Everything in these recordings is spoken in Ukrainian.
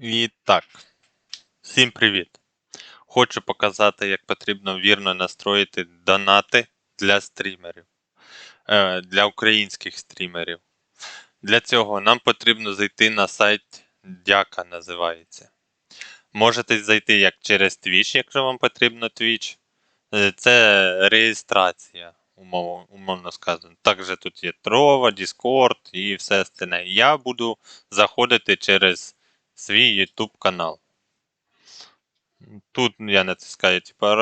І так, всім привіт! Хочу показати, як потрібно вірно настроїти донати для стрімерів, е, для українських стрімерів. Для цього нам потрібно зайти на сайт Дяка називається. Можете зайти як через Twitch, якщо вам потрібно Twitch. Е, Це реєстрація, умовно, умовно сказано. Також тут є Трова, Discord і все остальне. Я буду заходити через свій YouTube канал. Тут я натискаю, типу,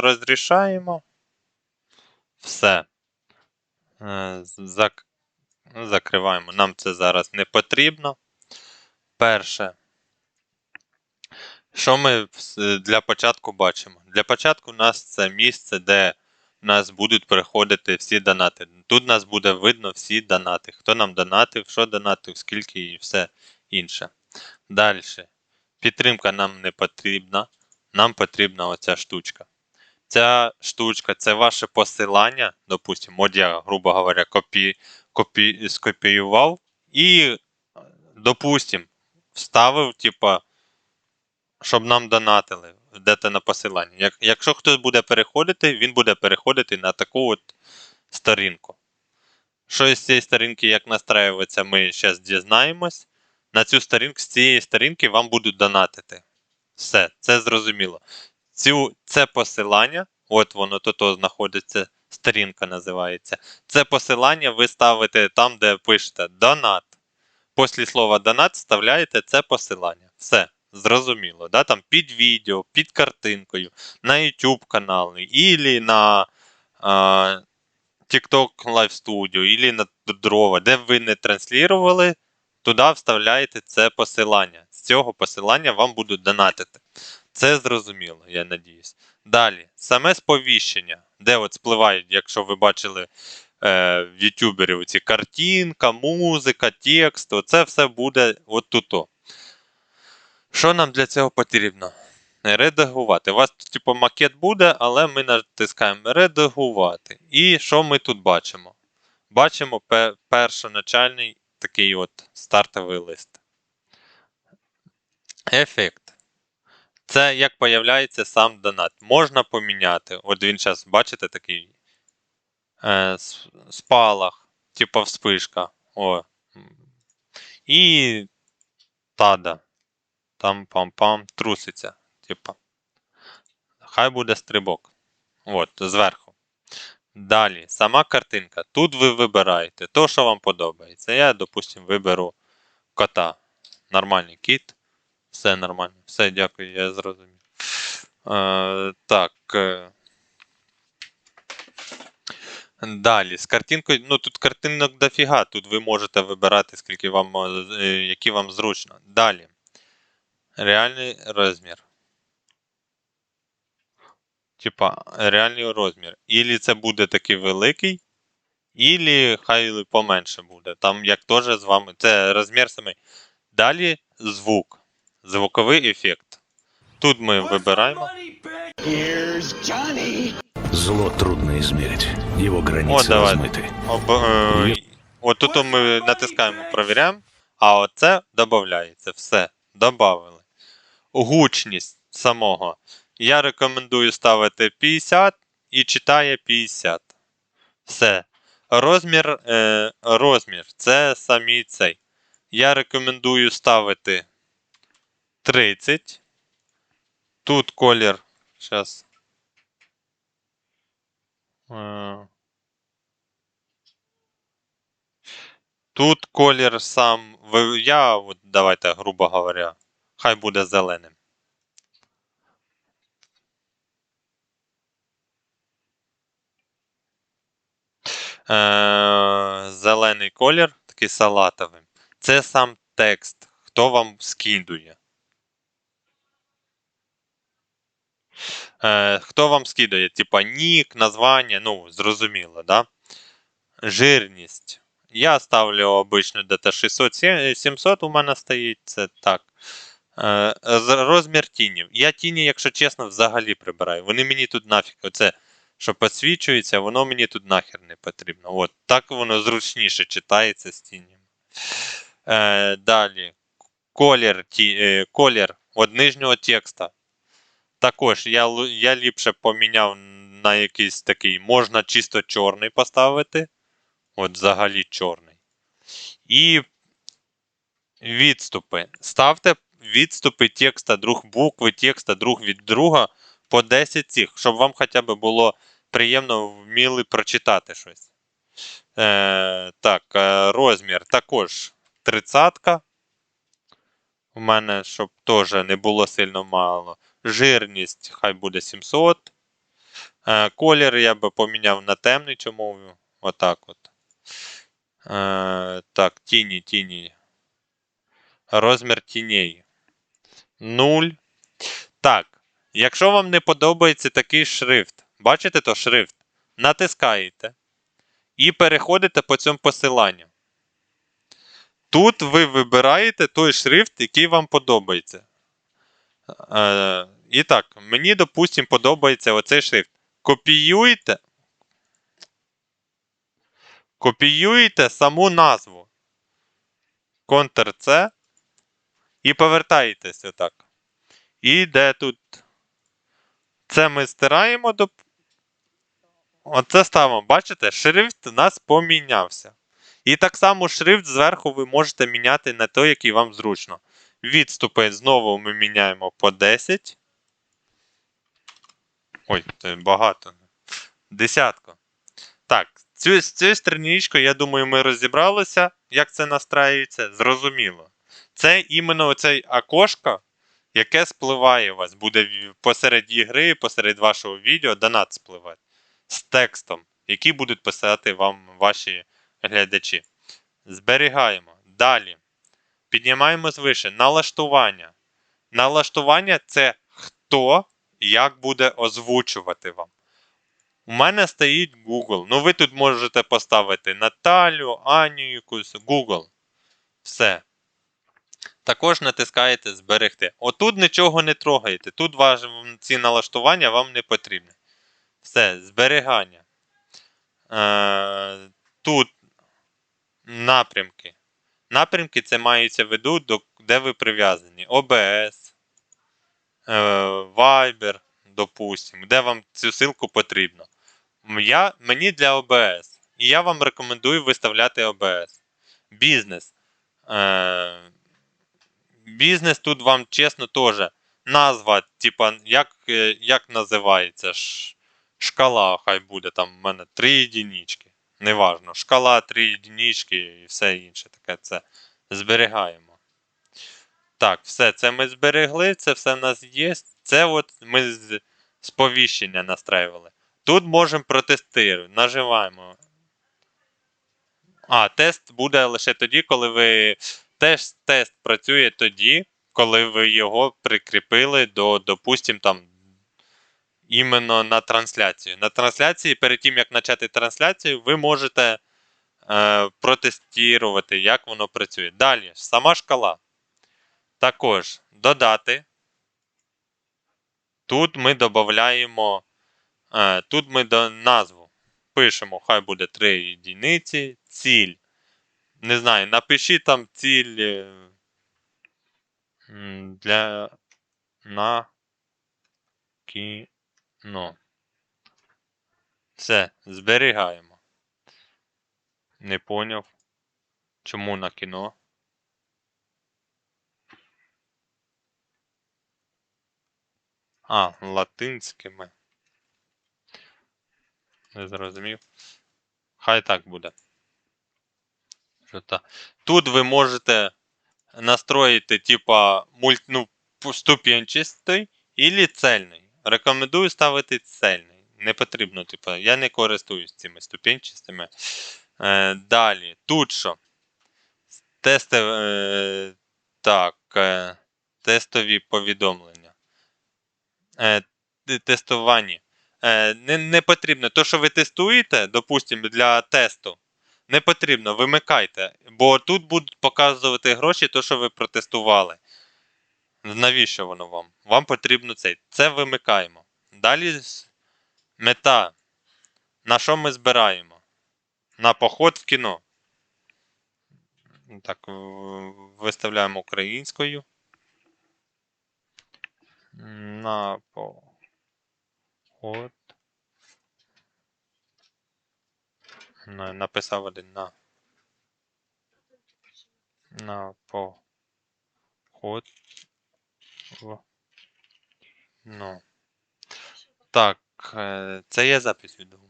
розрішаємо. Все. Е, зак- Закриваємо. Нам це зараз не потрібно. Перше. Що ми для початку бачимо? Для початку у нас це місце, де у нас будуть приходити всі донати. Тут у нас буде видно всі донати. Хто нам донатив, що донатив, скільки і все інше. Далі. Підтримка нам не потрібна. Нам потрібна оця штучка. Ця штучка це ваше посилання. Допустимо, от я, грубо говоря, копі, копі, скопіював і, допустим, вставив, типа, щоб нам донатили де-то на посилання. Як, якщо хтось буде переходити, він буде переходити на таку от сторінку. Що із цієї сторінки, як настраюватися, ми зараз дізнаємось. На цю сторінку з цієї сторінки вам будуть донатити. Все, це зрозуміло. Цю, це посилання, от воно тут знаходиться, сторінка називається. Це посилання ви ставите там, де пишете донат. Після слова донат вставляєте це посилання. Все, зрозуміло. Да? Там під відео, під картинкою, на YouTube канал, ілі на а, TikTok Live Studio, ілі на дрова, де ви не транслювали, туди вставляєте це посилання. З цього посилання вам будуть донатити. Це зрозуміло, я надіюсь. Далі, саме сповіщення, де от спливають, якщо ви бачили е, в ютуберів ці картинка, музика, текст, це все буде от тут. Що нам для цього потрібно? Редагувати. У вас типу, макет буде, але ми натискаємо редагувати. І що ми тут бачимо? Бачимо першоначальний такий от стартовий лист. Ефект. Це як появляється сам донат. Можна поміняти. От він зараз, бачите, такий е, спалах, типа вспишка. О. І тада. Там пам-пам, труситься. Типа. Хай буде стрибок. От, зверху. Далі, сама картинка. Тут ви вибираєте то, що вам подобається. Я, допустимо, виберу кота. Нормальний кіт. Все нормально. Все, дякую, я зрозумів. Е, так. е. Далі, з картинкою. Ну тут картинок дофіга. Тут ви можете вибирати, скільки вам, е, які вам зручно. Далі. Реальний розмір Типа, реальний розмір. Ілі це буде такий великий, ілі хай поменше буде. Там як теж з вами. Це розмір самий. Далі звук. Звуковий ефект. Тут ми вибираємо. Here's Johnny. Зло трудно измерить, его О, границы давай. размыты. Об, е, от тут ми натискаємо, провіряємо, а оце додається. Все, додали. Гучність самого. Я рекомендую ставити 50 і читає 50. Все. Розмір, е, розмір це самі цей. Я рекомендую ставити 30. Тут колір. Зараз. Е, Тут колір сам. Я, давайте, грубо говоря, хай буде зеленим. Зелений колір, такий салатовий. Це сам текст. Хто вам скидує? Е, хто вам скидує? Типа нік, названня, ну, зрозуміло, да? Жирність. Я ставлю обично десь 600 700 у мене стоїть, це так. Е, розмір тінів. Я тіні, якщо чесно, взагалі прибираю. Вони мені тут нафіг. Оце, що підсвічується, воно мені тут нахер не потрібно. От, так воно зручніше читається з тінями. Е, далі. колір, ті, е, колір от нижнього текста. Також я, я ліпше поміняв на якийсь такий, можна чисто чорний поставити. От взагалі чорний. І відступи. Ставте відступи текста, друг букви текста, друг від друга по 10 цих, щоб вам хоча б було приємно вміли прочитати щось. Е, так, е, розмір також 30. У мене, щоб теж не було сильно мало. Жирність хай буде 700. Е, колір я би поміняв на темний, чому отак от. Е, так, тіні, тіні. Розмір тіней. 0. Так. Якщо вам не подобається такий шрифт, бачите то шрифт? Натискаєте і переходите по цьому посиланню. Тут ви вибираєте той шрифт, який вам подобається. Е, і так, мені, допустимо, подобається оцей шрифт. Копіюєте. Копіюєте саму назву. Ctrl-C і повертаєтесь отак. І де тут. Це ми стираємо. Оце ставимо. Бачите, шрифт у нас помінявся. І так само шрифт зверху ви можете міняти на той, який вам зручно. Відступи знову ми міняємо по 10. Ой, це багато. Десятку. Так, цю, з цією страничкою, я думаю, ми розібралися, як це настраюється. Зрозуміло. Це іменно оцей окошко, яке спливає у вас. Буде посеред ігри, посеред вашого відео донат спливати. З текстом, який будуть писати вам ваші глядачі. Зберігаємо. Далі. Піднімаємо звише. Налаштування. Налаштування це хто як буде озвучувати вам. У мене стоїть Google. Ну, ви тут можете поставити Наталю, Аню якусь, Google. Все. Також натискаєте Зберегти. Отут нічого не трогаєте. Тут ваш, ці налаштування вам не потрібні. Все, зберігання. Е, тут напрямки. Напрямки це мається в виду, де ви прив'язані. OBS, е, Viber, допустимо, де вам цю ссылку потрібно. Я, мені для OBS. І я вам рекомендую виставляти OBS. Бізнес. Е, бізнес тут вам чесно теж. Назва, типа, як, е, як називається? Ш, шкала, хай буде там в мене 3 єдинички. Неважно. Шкала, 3 єдинички і все інше. Таке це зберігаємо. Так, все, це ми зберегли, це все в нас є. Це от ми сповіщення настраювали. Тут можемо протестувати. Наживаємо. А, тест буде лише тоді, коли ви. Теж тест працює тоді, коли ви його прикріпили до, допустим, там. Іменно на трансляцію. На трансляції, перед тим, як почати трансляцію, ви можете е, протестувати, як воно працює. Далі, сама шкала. Також додати. Тут ми додаємо. Е, тут ми до назву пишемо, хай буде 3 єдиниці, ціль. Не знаю, напишіть там ціль е, для на кіно. Все, зберігаємо. Не поняв. Чому на кіно? А, латинськими. Не зрозумів. Хай так буде. Що та. Тут ви можете настроїти, типа, мульт, ну, ступенчастий і цельний. Рекомендую ставити цельний. Не потрібно, типа, я не користуюсь цими ступенчастими. Е, далі. Тут що? Тести, е, так, е, тестові повідомлення. Е, тестування. Е, не, не потрібно. То, що ви тестуєте, допустимо, для тесту, не потрібно, вимикайте. Бо тут будуть показувати гроші, то, що ви протестували. Навіщо воно вам? Вам потрібно цей. Це вимикаємо. Далі мета. На що ми збираємо? На поход в кіно. Так, виставляємо українською. На поход. Написав один на. На поход. В. Ну. Так, е, це є запис відео.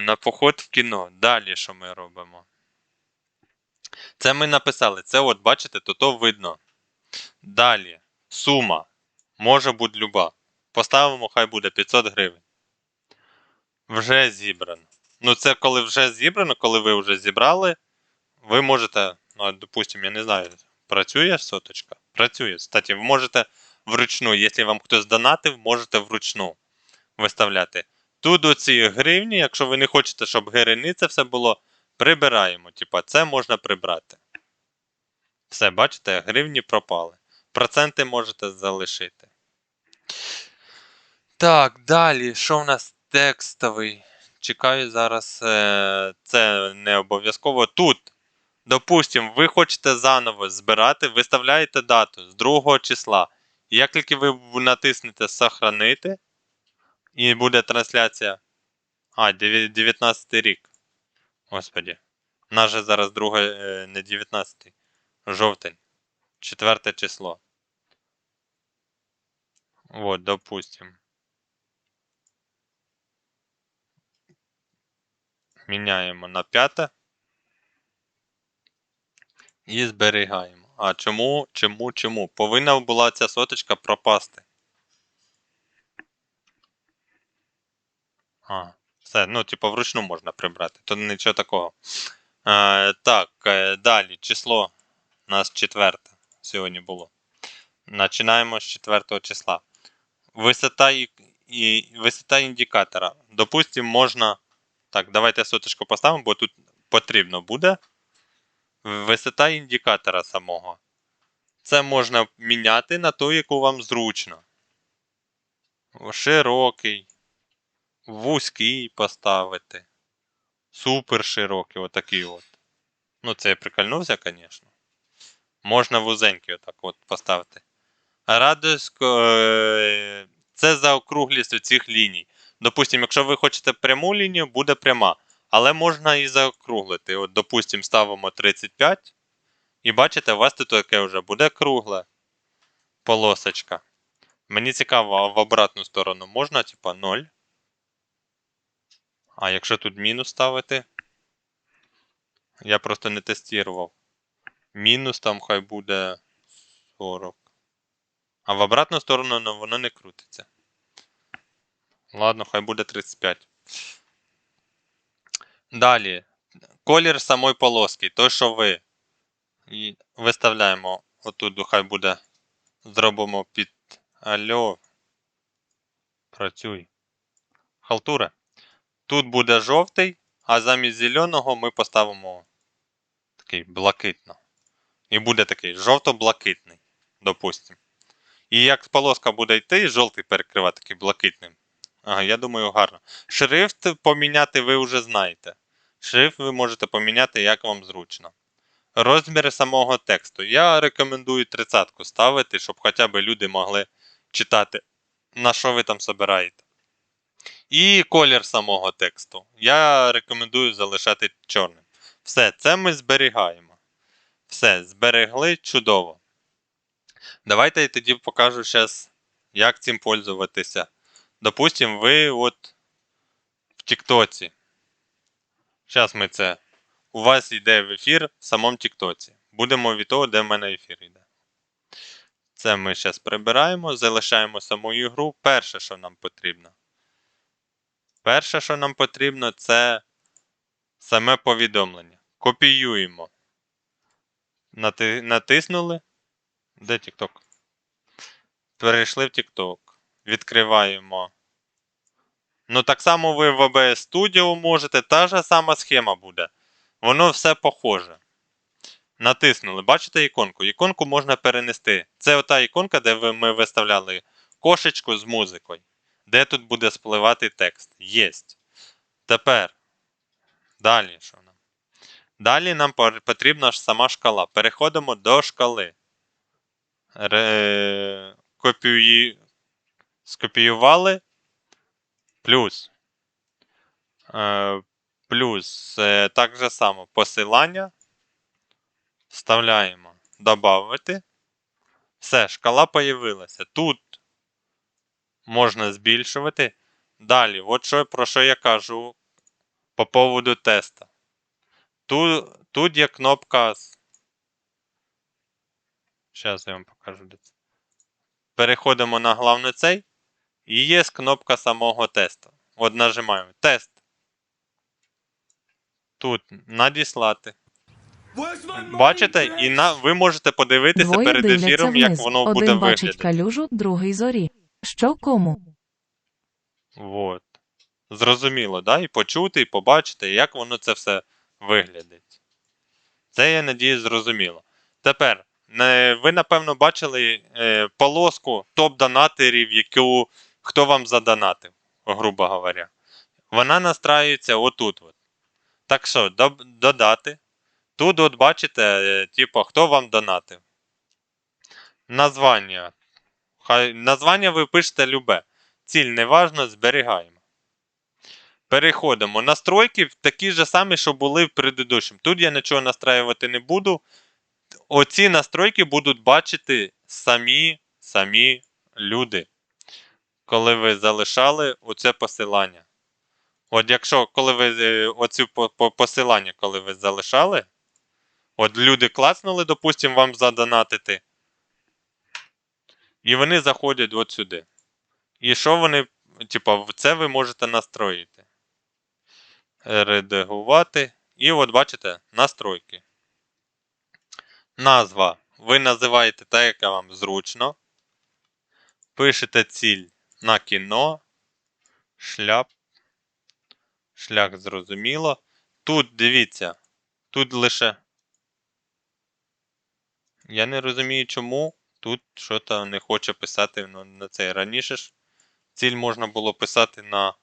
На поход в кіно. Далі що ми робимо? Це ми написали. Це от, бачите, то то видно. Далі. Сума. Може бути люба. Поставимо, хай буде 500 гривень. Вже зібрано. Ну, це коли вже зібрано, коли ви вже зібрали, ви можете, ну, допустимо, я не знаю, працює соточка? Працює. Кстати, ви можете вручну, якщо вам хтось донатив, можете вручну виставляти. Тут оці гривні, якщо ви не хочете, щоб гривні все було, прибираємо. Типа, це можна прибрати. Все, бачите, гривні пропали. Проценти можете залишити. Так, далі. Що в нас текстовий? Чекаю зараз. Е, це не обов'язково. Тут, допустимо, ви хочете заново збирати, виставляєте дату з 2 числа. Як тільки ви натиснете Сохранити, і буде трансляція. А, 19 рік. Господі. У нас же зараз друге, е, не 19. Жовтень. Четверте число. Вот, допустим. Міняємо на п'яте. І зберігаємо. А чому, чому, чому? Повинна була ця соточка пропасти. А, все, ну, типу, вручну можна прибрати, то нічого такого. Е, так, е, далі. Число у нас четверте сьогодні було. Починаємо з 4 числа. Висота і, і висота індикатора. Допустимо, можна. Так, давайте соточку поставимо, бо тут потрібно буде. Висота індикатора самого. Це можна міняти на ту, яку вам зручно. Широкий, вузький поставити. Супер широкий, отакий от. Ну, це я прикольнувся, звісно. Можна вузенький отак от поставити. Радіус е, це заокруглість цих ліній. Допустимо, якщо ви хочете пряму лінію, буде пряма. Але можна і заокруглити. От, допустимо, ставимо 35. І бачите, у вас тут таке вже буде кругле полосочка. Мені цікаво, а в обратну сторону можна, типа 0. А якщо тут мінус ставити? Я просто не тестував. Мінус там хай буде 40. А в обратну сторону ну, воно не крутиться. Ладно, хай буде 35. Далі. Колір самої полоски. Той, що ви. І виставляємо. Отут хай буде. Зробимо під Альо. Працюй. Халтура. Тут буде жовтий, а замість зеленого ми поставимо такий блакитно. І буде такий жовто-блакитний, допустимо. І як полоска буде йти, жовтий перекривати такий блакитним. Ага, я думаю, гарно. Шрифт поміняти ви вже знаєте. Шрифт ви можете поміняти, як вам зручно. Розміри самого тексту. Я рекомендую 30 ставити, щоб хоча б люди могли читати, на що ви там собираєте. І колір самого тексту. Я рекомендую залишати чорним. Все, це ми зберігаємо. Все, зберегли чудово. Давайте я тоді покажу зараз, як цим пользуватися. Допустим, ви от в Тіктоці. Зараз ми це. У вас йде в ефір в самому Тіктоці. Будемо від того, де в мене ефір йде. Це ми зараз прибираємо, залишаємо саму ігру. Перше, що нам потрібно. Перше, що нам потрібно, це саме повідомлення. Копіюємо. Нати... Натиснули. Де TikTok? Перейшли в TikTok. Відкриваємо. Ну, так само ви в OBS Studio можете, та ж сама схема буде. Воно все похоже. Натиснули. Бачите іконку? Іконку можна перенести. Це ота іконка, де ми виставляли кошечку з музикою. Де тут буде спливати текст? Єсть. Тепер. Далі що нам? Далі нам потрібна ж сама шкала. Переходимо до шкали. Ре... Копіюї... Скопіювали. Плюс. Е, плюс е, так же само посилання. Вставляємо. Добавити. Все, шкала появилася. Тут можна збільшувати. Далі, от що, про що я кажу по поводу теста. Тут, тут є кнопка. Зараз я вам покажу. Переходимо на главний цей. І є кнопка самого тесту. От нажимаємо тест. Тут надіслати. Бачите, і на, ви можете подивитися Двоє перед дивляться ефіром, як воно Один буде бачить виглядати. калюжу, другий зорі. Що кому? Вот. Зрозуміло, да? І почути, і побачити, як воно це все виглядить. Це, я надію, зрозуміло. Тепер, ви, напевно, бачили е, полоску топ-донаторів, яку хто вам задонатив, грубо говоря. Вона настраюється отут. От. Так що, додати. Тут, от бачите, е, типу, хто вам донатив. Названня. Хай, названня ви пишете любе. Ціль не важно, зберігаємо. Переходимо. Настройки такі ж самі, що були в предыдущому. Тут я нічого настраювати не буду. Оці настройки будуть бачити самі, самі люди, коли ви залишали оце посилання. От якщо коли ви е, оцю по- по- посилання, коли ви залишали, от люди клацнули, допустимо, вам задонатити, і вони заходять от сюди. І що вони, типа, це ви можете настроїти. Редагувати. І от бачите, настройки. Назва. Ви називаєте так, як вам зручно. Пишете ціль на кіно. Шлях. Шлях зрозуміло. Тут дивіться. Тут лише. Я не розумію, чому тут щось не хоче писати на, на цей. Раніше ж ціль можна було писати на.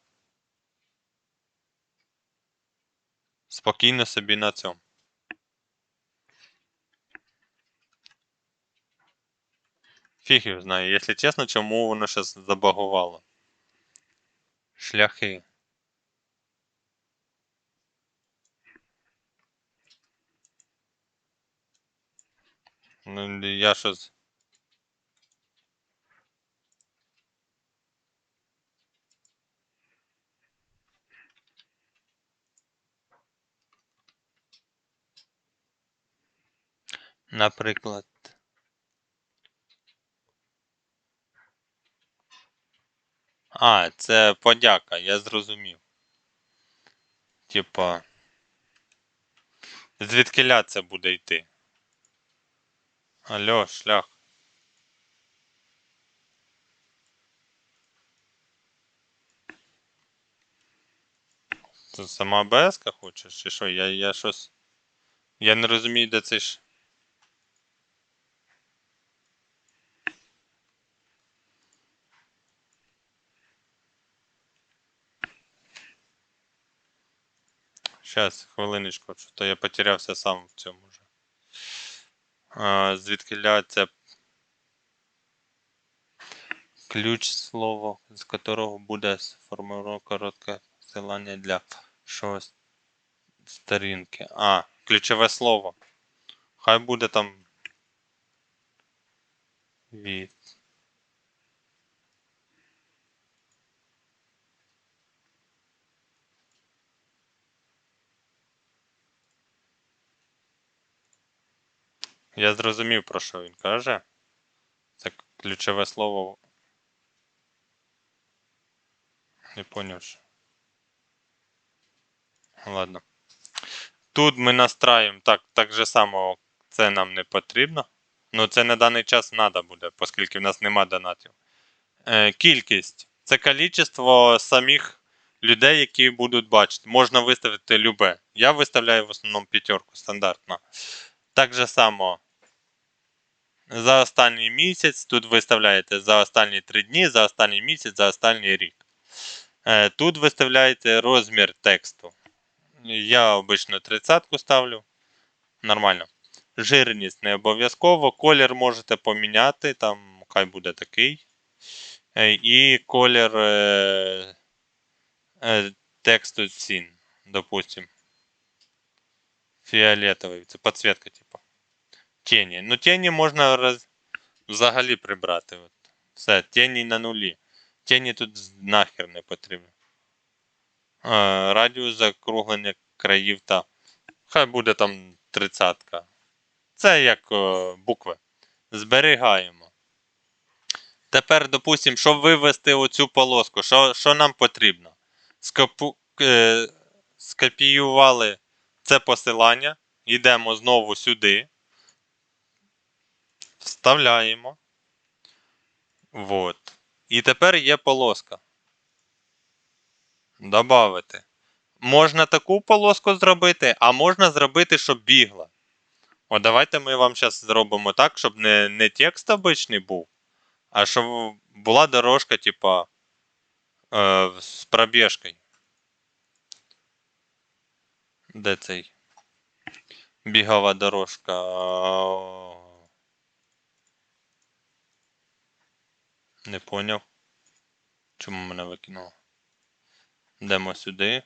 Спокійно собі на цьому. Фіг його знає, якщо чесно, чому воно щось забагувало. Шляхи. Ну, я щось. Наприклад. А, це подяка, я зрозумів. Типа. Звідкиля це буде йти? Алло, шлях. Це сама БСК хочеш, чи що? Я, я щось. Я не розумію, де це ж. Щас, хвилиночку, що то я потерявся сам в цьому вже. А, звідки це ключ слово, з которого буде сформовано коротке посилання для шого сторінки. А, ключове слово. Хай буде там від. Я зрозумів, про що він каже. Це ключове слово. Не поняв. Ладно. Тут ми настраюємо так, так же само це нам не потрібно. Ну, це на даний час треба буде, оскільки в нас нема донатів. Е, кількість. Це кількість самих людей, які будуть бачити. Можна виставити любе. Я виставляю в основному п'ятерку стандартно. Так же само за останній місяць. Тут виставляєте за останні 3 дні, за останній місяць, за останній рік. Е, Тут виставляєте розмір тексту. Я обично 30 ставлю. Нормально. Жирність не обов'язково. Колір можете поміняти, там хай буде такий. Е, І колір е, тексту цін, допустим. Фіолетовий. Це підсвітка, типу. Тіні. Ну, тіні можна роз... взагалі прибрати. От. Все, тіні на нулі. Тіні тут нахер не потрібно. Е, радіус закруглення країв та. Хай буде там тридцятка. Це як е, букви. Зберігаємо. Тепер, допустимо, щоб вивести оцю полоску, що, що нам потрібно? Скопу, е, скопіювали це посилання, йдемо знову сюди, вставляємо. Вот. І тепер є полоска. Добавити. Можна таку полоску зробити, а можна зробити, щоб бігла. О, давайте ми вам зараз зробимо так, щоб не, не текст обичний був, а щоб була дорожка, типа, е, з пробіжкою. Де цей? Бігова дорожка. Не поняв. Чому мене викинуло? Йдемо сюди.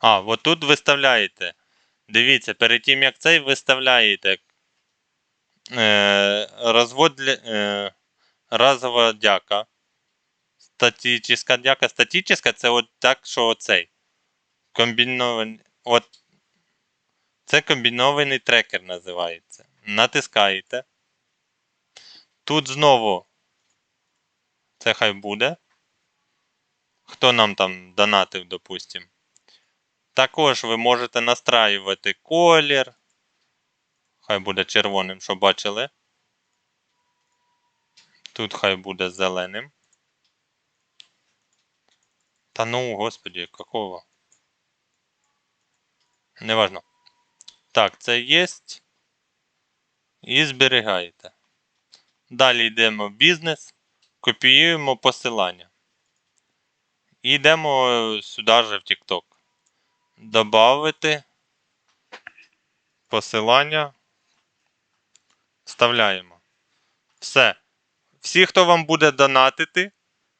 А, от тут виставляєте. Дивіться, перед тим як цей виставляєте е, розвод для, е, разова дяка. Статична дяка. Статична це от так, що оцей. Комбінований. От. Це комбінований трекер називається. Натискаєте. Тут знову. Це хай буде. Хто нам там донатив, допустим. Також ви можете настраювати колір. Хай буде червоним, що бачили. Тут хай буде зеленим. Та ну, господі, какого? Неважно. Так, це є. І зберігаєте. Далі йдемо в бізнес, копіюємо посилання. І йдемо сюди же в TikTok. Добавити посилання. Вставляємо. Все. Всі, хто вам буде донатити,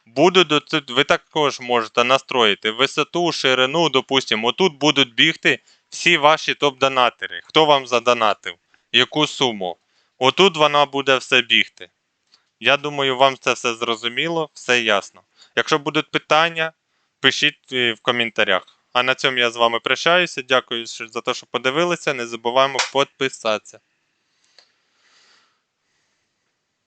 будуть ви також можете настроїти висоту, ширину, допустимо, отут будуть бігти всі ваші топ-донатери. Хто вам задонатив? Яку суму? Отут вона буде все бігти. Я думаю, вам це все зрозуміло, все ясно. Якщо будуть питання, пишіть е, в коментарях. А на цьому я з вами прощаюся. Дякую за те, що подивилися. Не забуваємо підписатися.